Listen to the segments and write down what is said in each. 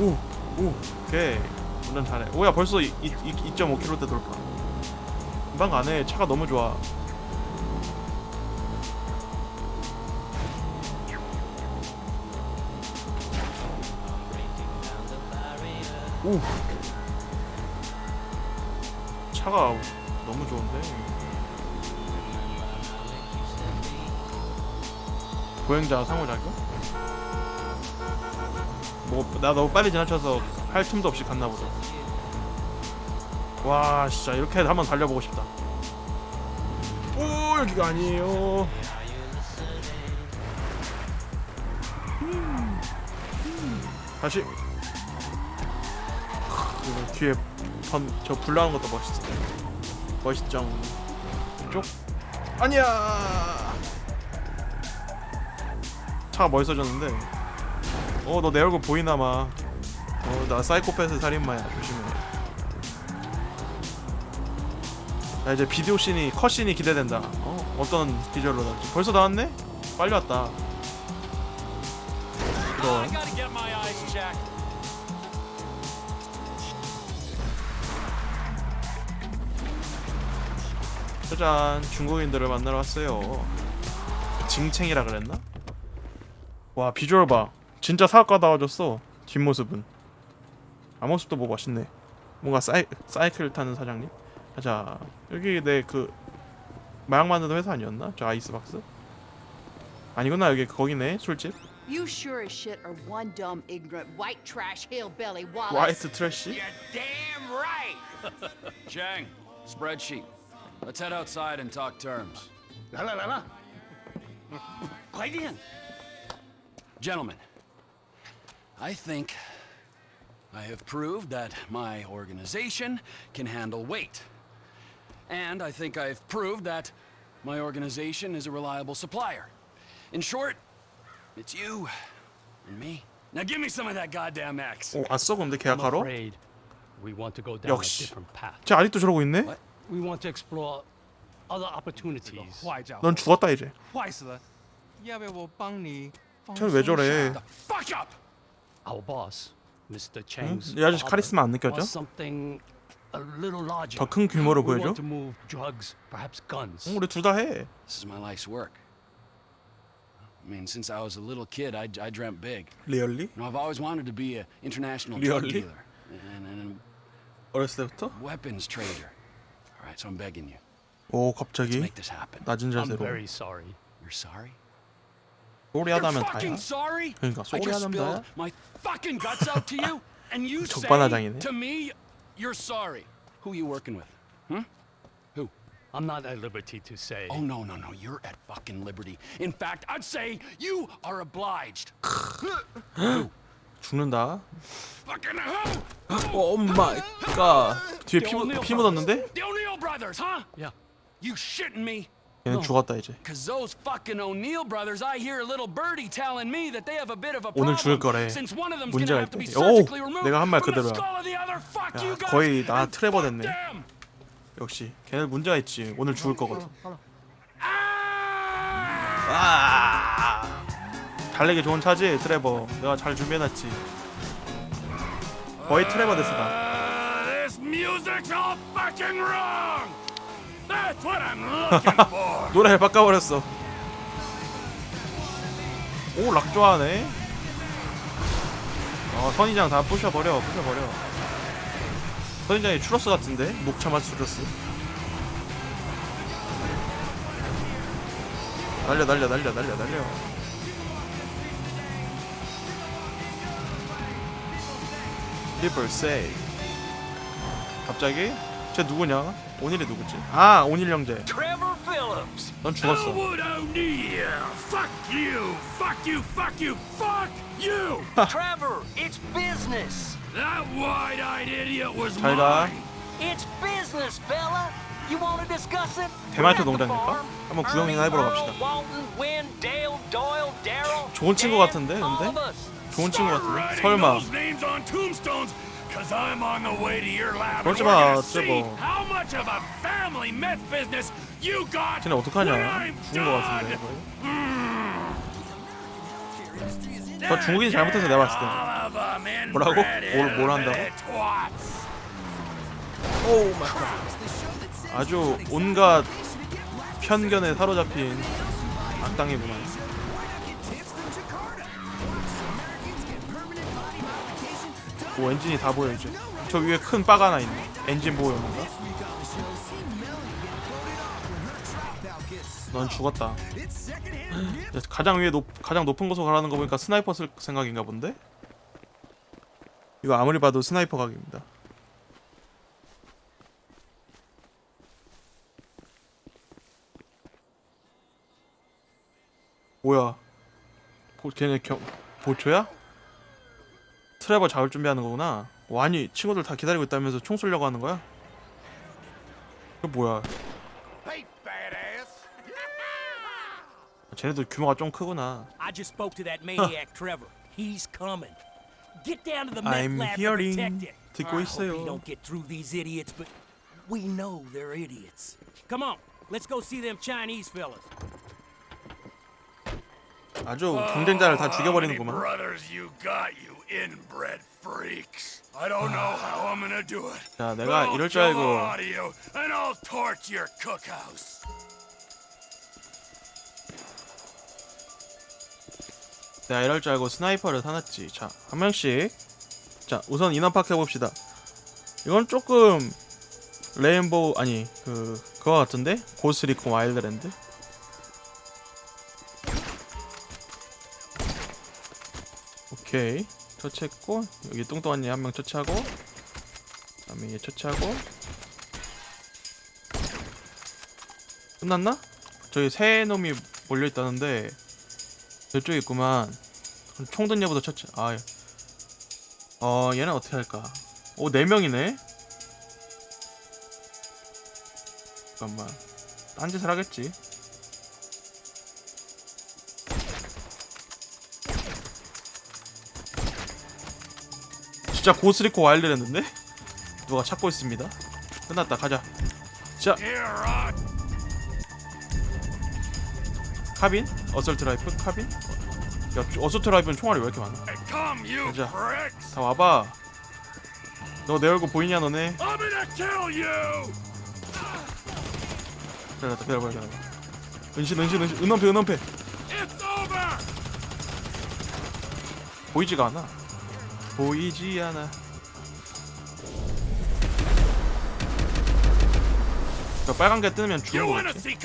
오, 오, 오케이. 운전 잘해. 오야 벌써 2.5km대 돌파. 금방 가네. 차가 너무 좋아. 오. 차가 너무 좋은데. 보행자 상호작용? 뭐 나 너무 빨리 지나쳐서 할 틈도 없이 갔나 보다. 와 진짜 이렇게 한번 달려보고 싶다. 오 여기가 아니에요. 다시 뒤에 번, 저 불나는 것도 멋있어. 멋있죠. 이쪽 아니야. 차가 멋있어졌는데. 어 너 내 얼굴 보이나마. 어 나 사이코패스 살인마야 조심해. 나 이제 비디오 씬이 컷 씬이 기대된다. 어 어떤 비주얼로 나올지. 벌써 나왔네? 빨리 왔다. 이런. 짜잔 중국인들을 만나러 왔어요 징챙이라 그랬나? 와 비주얼 봐 진짜 사업가다워졌어 뒷모습은 앞모습도 뭐 멋있네 뭔가 사이, 사이클 타는 사장님 자 여기 내 그 마약 만드는 회사 아니었나? 저 아이스박스? 아니구나 여기 거기네 술집 You sure as shit are one dumb, ignorant, white trash hillbilly, Wallace. 화이트 트래쉬? You're damn right. Chang, spreadsheet. Let's head outside and talk terms. 来了来了，快点！ Gentlemen, I think I have proved that my organization can handle weight. And I think I've proved that my organization is a reliable supplier. In short, it's you and me. Now give me some of that goddamn X. 오 왔어 근데 I'm 계약하러? afraid we want to go down a 역시. different path. 쟤 아직도 저러고 있네? What? We want to explore other opportunities. 坏家伙， 넌 죽었다 이제 坏死了！要不要我帮你放 쟤 왜 松 저래 下 Fuck up! Our boss, Mr. 응? Chang's 이 아저씨 father, 카리스마 안 느껴져? wants something a little larger. 더 큰 규모로 We 보여줘? want to move drugs, perhaps guns. 응, 우리 둘 다 해. This is my life's work. I mean, since I was a little kid, I, I dreamt big. 리얼리? You know, I've always wanted to be an international Really? drug dealer and, and 어렸을 때부터? a weapons trader. All right, so I'm begging you, 오 let's 갑자기 make this happen. 낮은 I'm 자세로 very sorry. You're sorry? 소리 You're 하다면 fucking 다야. sorry? 그러니까 I 소리 just 하면 spilled 다야. my fucking guts out to you, and you say 적반하장이네. to me, you're sorry. Who you working with? Hmm? Who? I'm not at liberty to say. Oh no no no! You're at fucking liberty. In fact, I'd say you are obliged. 죽는다. Fucking who? 오 마이 갓. 뒤에 피, 묻- 피 묻었는데? The O'Neill brothers, huh? Yeah. You shitting me? 얘는 죽었다 이제. Cause those fucking O'Neill brothers, I hear a little birdie telling me that they have a bit of a 오늘 problem. 죽을 거래. Since one of them's 문제가 gonna have to be 있대. 오, surgically removed 내가 한 말 from the 그대로야. skull of the other. Fuck 야, you guys. 거의 나 and 트레버 fuck 됐네. them. 역시 걔네 문제가 있지. 오늘 죽을 거거든. Ah! 아! 달리기 좋은 차지 트레버. 내가 잘 준비해놨지. 거의 트레버 됐어다. Uh, this music's all fucking wrong. 노래 바꿔버렸어. 오 락 좋아하네. 어 선인장 다 부셔버려 부셔버려. 선인장이 추러스 같은데 목차 맛 추러스. 날려 날려 날려 날려 날려. People say. 갑자기? 쟤 누구냐? 오닐이 누구지? 아 오닐 형제. Trevor Phillips. 넌 죽었어. Elwood O'Neill. Fuck you. Fuck you. Fuck you. Fuck you. Trevor, it's business. that wide-eyed idiot was 잘 가. mine. It's business, fella. You want to discuss it? 대마초 We're at the 농장일까? 한번 구경이나 해보러 갑시다. Earl, Walton, Wynn, Dale, Doyle, Darrell. 좋은 친구 같은데, 근데? 좋은 친구 같은데? 설마 those names on tombstones, cause I'm on the way to your lab. and 그러지 we're 마, gonna see 쟤뭐. how much of a family meth business you got 쟤네 어떡하냐 I'm 죽은 거 같은데 done. 저 중국인이 잘못해서 내가 봤을 때 뭐라고? 뭘, 뭘 한다고? 오우 마이 갓 아주 온갖 편견에 사로잡힌 악당이구만 오 엔진이 다 보여 이제 저 위에 큰 바가 하나 있네 엔진 보호 연인가? 넌 죽었다 가장 위에 높 가장 높은 곳으로 가라는 거 보니까 스나이퍼 쓸 생각인가 본데? 이거 아무리 봐도 스나이퍼 각입니다. 뭐야? 보, 걔네 겨, 보초야? 트레버 잡을 준비하는 거구나. 와, 아니 친구들 다 기다리고 있다면서 총 쏘려고 하는 거야? 이거 뭐야? 쟤네도 규모가 좀 크구나. I just spoke to that maniac Trevor. He's coming. Get down to the meth I'm lab hearing. to protect it. 듣고 I hope 있어요. we don't get through these idiots, but we know they're idiots. Come on, let's go see them Chinese fellas. 아주 경쟁자를 다 죽여버리는구만. brothers you got, you inbred freaks? I don't know how I'm gonna do it. 자, 내가 이럴 줄 알고 all of you, and I'll torch your cookhouse. 내가 이럴 줄 알고 스나이퍼를 사놨지. 자, 한 명씩. 자, 우선 인원 파악해 봅시다. 이건 조금 레인보우 아니 그 그거 같은데 고스리콘 와일드랜드. 오케이 처치했고 여기 뚱뚱한 얘 한 명 처치하고 그다음에 얘 처치하고 끝났나? 저기 새 놈이 몰려 있다는데 저쪽에 있구만. 총든 얘보다 처치. 아, 예. 어 얘는 어떻게 할까? 오네 명이네. 잠깐만. 딴 짓을 하겠지. 진짜 고스리코 와일드랜드인데? 누가 찾고 있습니다. 끝났다. 가자. 자. 카빈? 어설트 라이프? 카빈? 야, 어설트 라이프는 총알이 왜 이렇게 많아? 가자. 다 와봐. 너 내 얼굴 보이냐 너네? 기다려 기다려봐 기다려봐. 은신 은신 은신 은원패 은원패. 보이지가 않아. 보이지 않아. 저 빨간 게 뜨면 죽는 거겠지?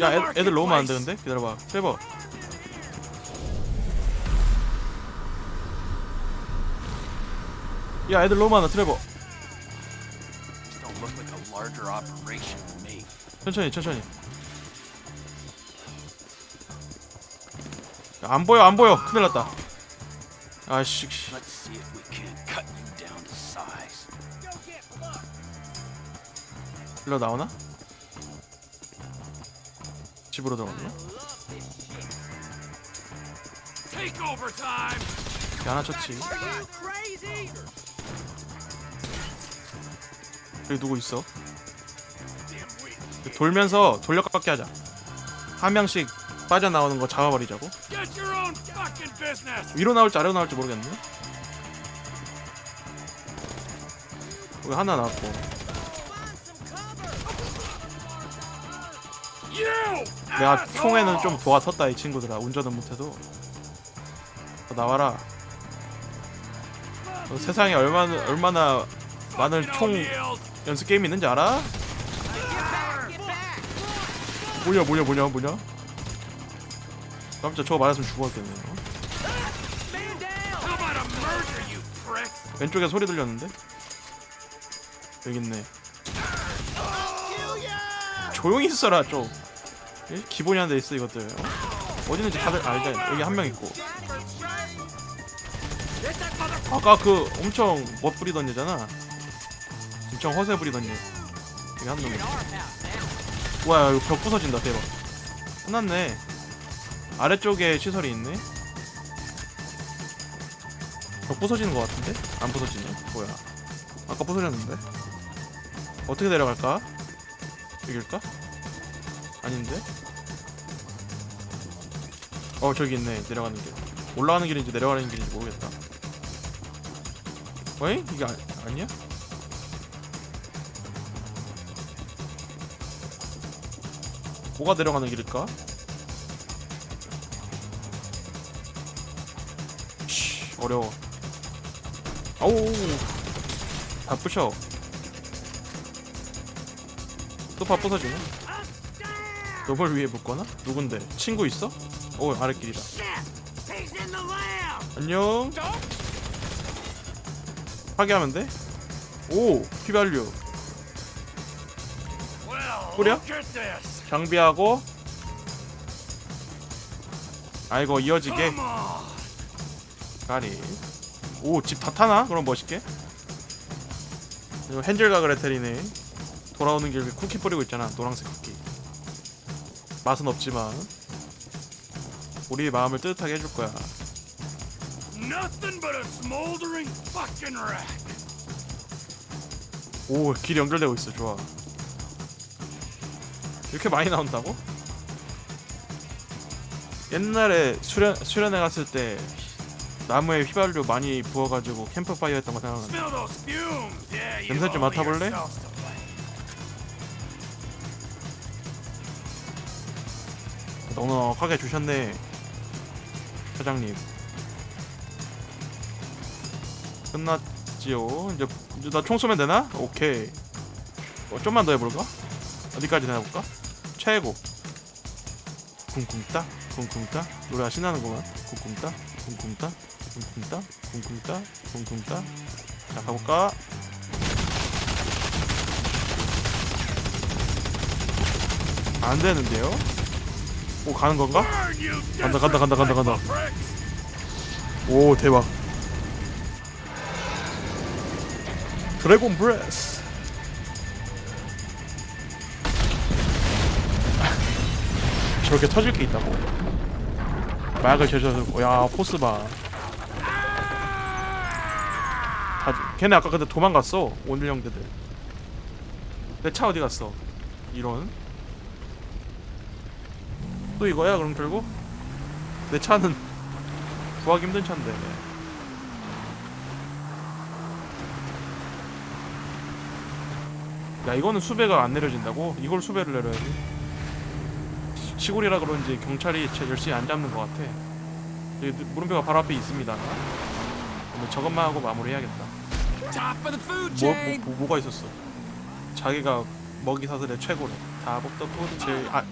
야 애, 애들 너무 많은데? 근데? 기다려봐 트레버 야 애들 너무 많아 트레버. 천천히 천천히 야, 안 보여 안 보여 큰일 났다 아씨 씨. Let's see if we can't cut you down to size. 일로 나오나? 집으로 들어갔나? Takeover time. 야, 하나 쳤지 여기 누구 있어? 돌면서 돌려깎기 하자 한 명씩 빠져나오는 거 잡아버리자고 위로 나올지 아래로 나올지 모르겠네 여기 하나 나왔고. 내가! 총에는 좀 도와섰다 이 친구들아 운전은 못해도 너 나와라 너 세상에 얼마나 얼마나 많은 총. 연습 게임 있는지 알아? 뭐냐 뭐냐 뭐냐 뭐냐 깜짝 저거 맞았으면 죽었겠네 어? How about a murder, you pricks? 왼쪽에 소리 들렸는데? 여기 있네. 조용히 있어라 좀. 예? 기본이 안돼 있어 이것들. 어? 어디 있는지 다들 알잖아 여기 한 명 있고. 아까 그 엄청 멋 부리던 여잖아. 엄청 허세 부리던 여 여기 한 놈이 와 이거 벽 부서진다 대박. 끝났네. 아래쪽에 시설이 있네 벽 부서지는 것 같은데? 안 부서지네? 뭐야 아까 부서졌는데? 어떻게 내려갈까? 여길까? 아닌데? 어 저기 있네 내려가는 길 올라가는 길인지 내려가는 길인지 모르겠다 어이? 이게 아, 아니야? 뭐가 내려가는 길일까? 씨, 어려워 다 부셔 또밥 부서지네 너뭘 위해 붙거나? 누군데? 친구 있어? 오 아랫길이다 안녕 파괴하면 돼? 오 휘발유 this. 장비하고 아 이거 이어지게. 가리 오 집 다 타나? 그럼 멋있게 헨젤과 그레텔이네 돌아오는 길에 쿠키 뿌리고 있잖아 노란색 쿠키 맛은 없지만 우리의 마음을 뜨뜻하게 해줄 거야. 오 길이 연결되고 있어 좋아 이렇게 많이 나온다고? 옛날에 수련, 수련회 갔을 때 나무에 휘발유 많이 부어가지고 캠프파이어 했던 거 생각나 냄새 좀 맡아볼래? 넉넉하게 주셨네 사장님. 끝났지요? 이제, 이제 나 총 쏘면 되나? 오케이. 어, 좀만 더 해볼까? 어디까지 해볼까? 최고. 쿵쿵따 쿵쿵따. 노래가 신나는구만. 쿵쿵따 쿵쿵따 쿵쿵따 쿵쿵따 쿵쿵따 자 가볼까? 안 되는데요? 오 가는 건가? 간다 간다 간다 간다 간다. 오 대박 드래곤 브레스 저렇게 터질 게 있다고 마약을 제조하고 야 포스 봐 다, 걔네 아까 근데 도망갔어 오늘 형제들. 내 차 어디 갔어? 이런. 또 이거야 그럼 결국? 내 차는 구하기 힘든 차인데 야 이거는 수배가 안 내려진다고? 이걸 수배를 내려야지. 시골이라 그런지 경찰이 제 열심히 안 잡는 것 같아. 물음표가 바로 앞에 있습니다. 저것만 하고 마무리해야겠다 뭐. 뭐, 뭐, 뭐 가 있었어? 자기가 먹이 사슬의 최고래. 다법더 푸드 체인. 아.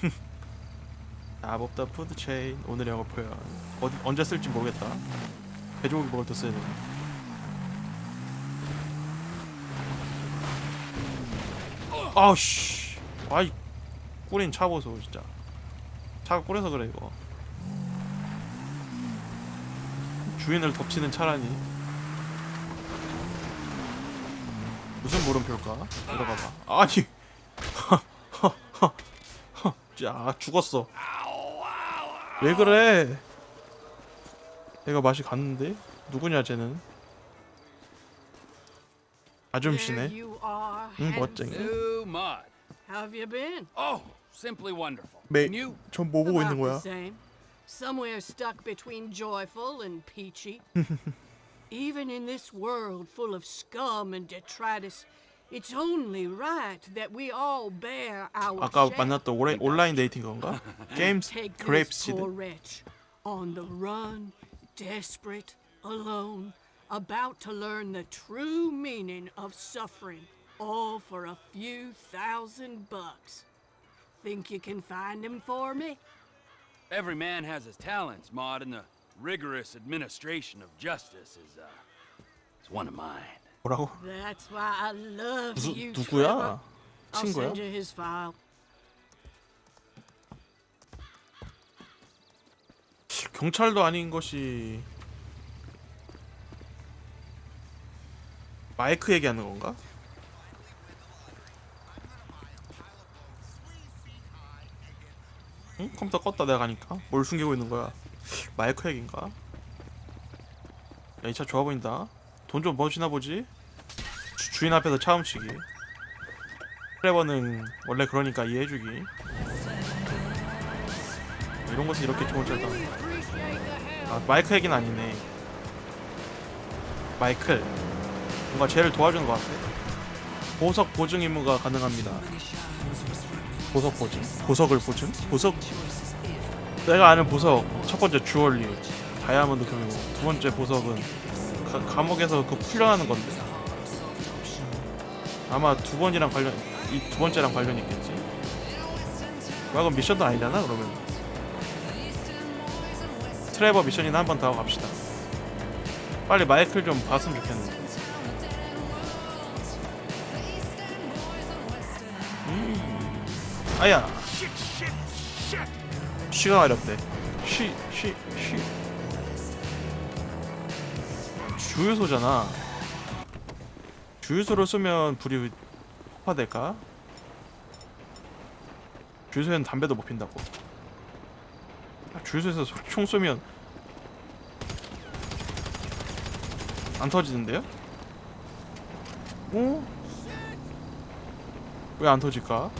다법더 푸드 체인. 오늘 영어 표현. 어디, 언제 쓸지 모르겠다. 돼지고기 먹을 때 써야 돼 아우씨. 아이 꾸린 차 보소 진짜. 차가 꾸려서 그래 이거 주인을 덮치는 차라니 무슨 물음표일까? 들어가봐 아니 자 죽었어 왜 그래 내가 맛이 갔는데 누구냐 쟤는 아줌씨네. 응. 멋쟁이? Oh. 매, And you? 전뭐 보고 있는 거야? the same. Somewhere stuck between joyful and peachy. Even in this world full of scum and detritus, it's only right that we all bear our 아까 share. 만났던 오래, 온라인 데이팅 건가? 게임스 Take 그레이프스 this poor 시드 wretch on the run, desperate, alone, about to learn the true meaning of suffering, all for a few thousand bucks. Think you can find him for me? Every man has his talents, Maud, and the rigorous administration of justice is, uh, is one of mine. 뭐라고? That's why I love 무슨 you, 누구야? Trevor. I'll 친구야? send you his file. 경찰도 아닌 것이 마이크 얘기하는 건가? 컴퓨터 껐다 내가 가니까 뭘 숨기고 있는 거야 마이크 얘기인가? 야 이 차 좋아 보인다 돈 좀 버시나 보지? 주, 주인 앞에서 차 훔치기 트레버는 원래 그러니까 이해해주기 이런 것은 이렇게 좋은 짤다. 아 마이크 얘기는 아니네. 마이클 뭔가 쟤를 도와주는 것 같아. 보석 보증 임무가 가능합니다. 보석 보증? 보석을 보증? 보석? 내가 아는 보석 첫 번째 주얼리 다이아몬드 금이고 두 번째 보석은 가, 감옥에서 그 풀려나는 건데 아마 두 번이랑 관련 이 두 번째랑 관련 있겠지. 와 그럼 미션도 아니잖아 그러면. 트레버 미션이나 한 번 더 갑시다. 빨리 마이클 좀 봤으면 좋겠는데. 아야. 쉬가 어렵대. 쉬, 쉬, 쉬. 주유소잖아. 주유소를 쏘면 불이 폭파될까? 주유소에는 담배도 못 핀다고. 아, 주유소에서 소- 총 쏘면 안 터지는데요? 어? 왜 안 터질까?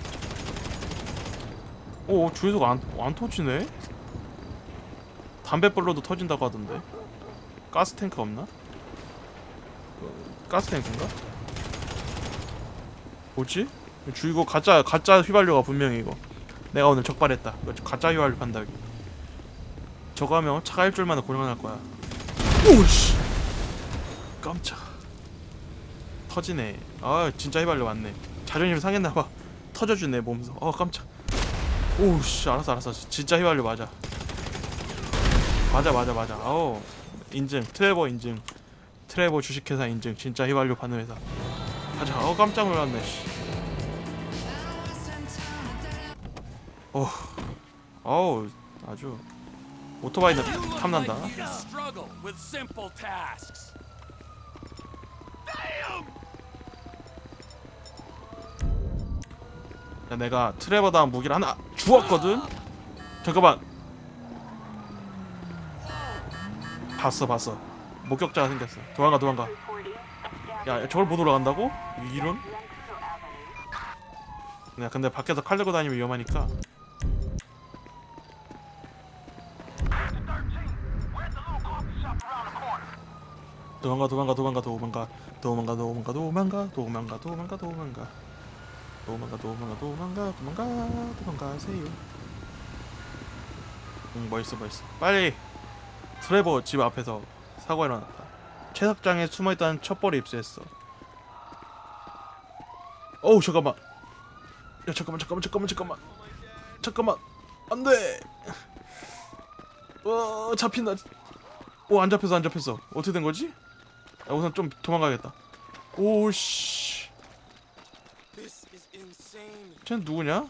오 주유소가 안, 안 터지네? 담배불로도 터진다고 하던데? 가스탱크 없나? 어, 가스탱크인가? 뭐지? 주 이거 가짜 가짜 휘발유가 분명히 이거. 내가 오늘 적발했다. 가짜 휘발유 판다 여기. 저거 하면 차가 일주일 만에 고장날 거야. 오씨! 깜짝. 터지네. 아 진짜 휘발유 맞네. 자존심 상했나봐. 터져주네 몸소. 어 깜짝 오씨 알았어 알았어. 진짜 휘발유 맞아. 맞아 맞아 맞아. 아우 인증 트레버 인증. 트레버 주식회사 인증. 진짜 휘발유 파는 회사. 가자 어 깜짝 놀랐네 씨. 어 어우 아주 오토바이는 탐난다. 야, 내가 트레버다운 무기를 하나 주었거든? 잠깐만. 봤어 봤어. 목격자가 생겼어. 도망가 도망가. 야 야, 저걸 못 올라간다고? 이런? 야 근데 밖에서 칼 들고 다니면 위험하니까. 도망가 도망가 도망가 도망가. 도망가 도망가 도망가 도망가 도망가 도망가 도망가 도망가 도망가 도망가 도망가세요. 응 멋있어 멋있어. 빨리! 트레버 집 앞에서 사고 일어났다. 채석장에 숨어있던 첩보를 입수했어. 어우 잠깐만. 야 잠깐만 잠깐만 잠깐만 잠깐만. 잠깐만. 안돼! 어 잡힌다. 오안 잡혔어 안 잡혔어. 어떻게 된 거지? 야, 우선 좀 도망가야겠다. 오씨 쟤는 누구냐?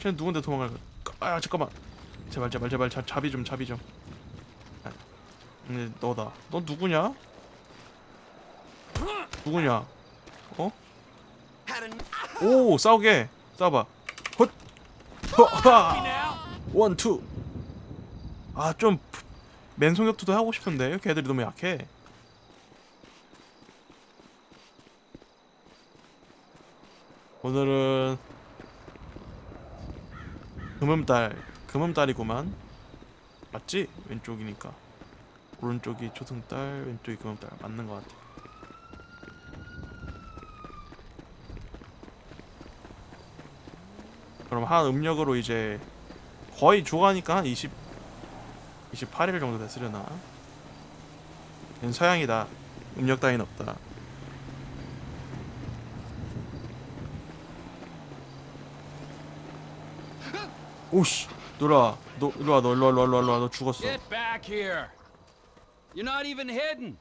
쟤는 누군데 도망갈 거야? 아 잠깐만. 제발 제발 제발. 자, 자비 좀 자비 좀. 아, 근데 너다. 너 누구냐? 누구냐? 어? 오 싸우게. 싸워봐. 헛! 허하 원 투. 아좀 맨손격투도 하고 싶은데. 걔들이 너무 약해 오늘은 금음달 금음달이구만. 맞지? 왼쪽이니까. 오른쪽이 초승달 왼쪽이 금음달. 맞는 것 같아. 그럼 한 음력으로 이제 거의 주가니까 한 20, 28일 정도 됐으려나? 얘는 서양이다. 음력 따윈 없다 오씨 놀아 너 일로와 너 일로와 일로와 일로와 너 죽었어 Get back here. You're not even hidden.